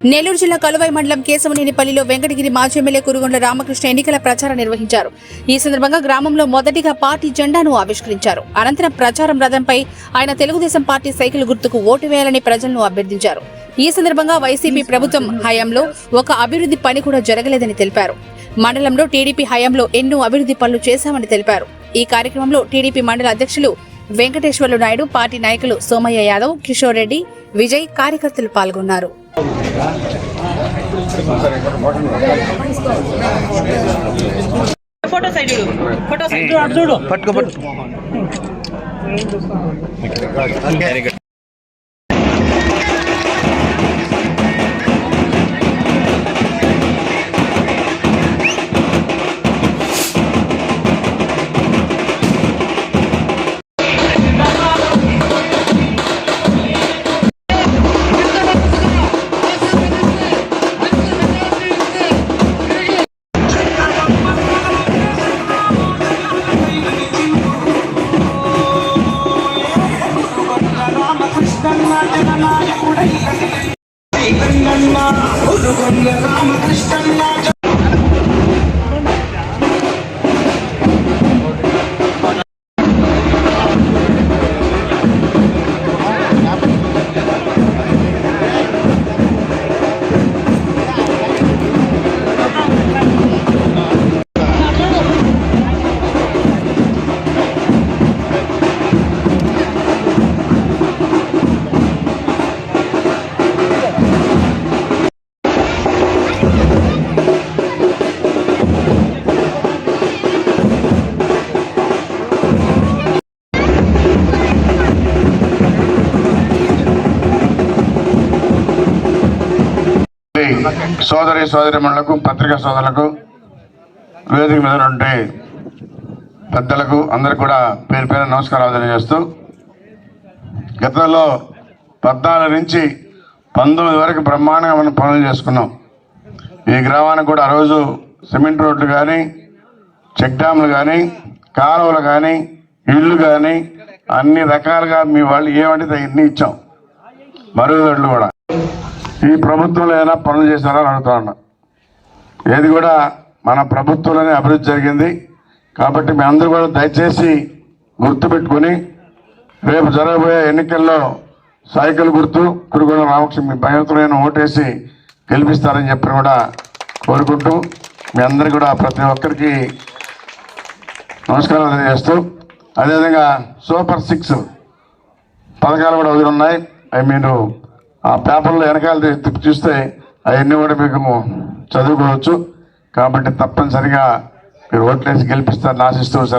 నెల్లూరు జిల్లా కలువై మండలం కేశవనేనిపల్లిలో వెంకటగిరి మాజీ ఎమ్మెల్యే కురుగొండ్ల రామకృష్ణ ఎన్నికల ప్రచారం నిర్వహించారు. ఈ సందర్భంగా గ్రామంలో మొదటిగా పార్టీ జెండాను ఆవిష్కరించారు. అనంతరం ప్రచారం రథంపై ఆయన తెలుగుదేశం పార్టీ సైకిల్ గుర్తుకు ఓటు వేయాలని ప్రజలను అభ్యర్థించారు. ఈ సందర్భంగా వైసీపీ ప్రభుత్వం హయాంలో ఒక అభివృద్ధి పని కూడా జరగలేదని తెలిపారు. మండలంలో టీడీపీ హయాంలో ఎన్నో అభివృద్ధి పనులు చేశామని తెలిపారు. ఈ కార్యక్రమంలో టీడీపీ మండల అధ్యక్షులు వెంకటేశ్వర్లు నాయుడు పార్టీ నాయకులు సోమయ్య యాదవ్ కిషోర్ రెడ్డి విజయ్ కార్యకర్తలు పాల్గొన్నారు. ఫోటో సైడ్ ఫోటో సైడ్ చూడు. పట్టుకో పట్టుకో సోదరి సోదరిమణులకు పత్రికా సోదరులకు వేదిక మీద ఉంటే పెద్దలకు అందరికి కూడా పేరు పేరు నమస్కారాలు తెలియజేస్తూ గతంలో పద్నాలుగు నుంచి పంతొమ్మిది వరకు బ్రహ్మాండంగా మనం పనులు చేసుకున్నాం. ఈ గ్రామానికి కూడా ఆ రోజు సిమెంట్ రోడ్లు కానీ చెక్ డ్యాములు కానీ కాలువలు కానీ ఇళ్ళు కానీ అన్ని రకాలుగా మీ వాళ్ళు ఏమంటే అన్నీ ఇచ్చాం. మరుగుదొడ్లు కూడా. ఈ ప్రభుత్వంలో ఏదైనా పనులు చేశారని అడుగుతా ఉన్నా. ఏది కూడా మన ప్రభుత్వంలోనే అభివృద్ధి జరిగింది. కాబట్టి మీ అందరూ కూడా దయచేసి గుర్తుపెట్టుకుని రేపు జరగబోయే ఎన్నికల్లో సైకిల్ గుర్తు కురుగుల రామకృష్ణ మీ భయంతులైన ఓటేసి గెలిపిస్తారని చెప్పి కూడా కోరుకుంటూ మీ అందరికీ కూడా ప్రతి ఒక్కరికి నమస్కారం తెలియజేస్తూ అదేవిధంగా సూపర్ సిక్స్ పథకాలు కూడా వదిలి ఉన్నాయి. అవి మీరు ఆ పేపర్లో వెనకాల తిప్పి చూస్తే అవన్నీ కూడా మీకు చదువుకోవచ్చు. కాబట్టి తప్పనిసరిగా మీరు ఓట్లేసి గెలిపిస్తారని ఆశిస్తూ సెలవు.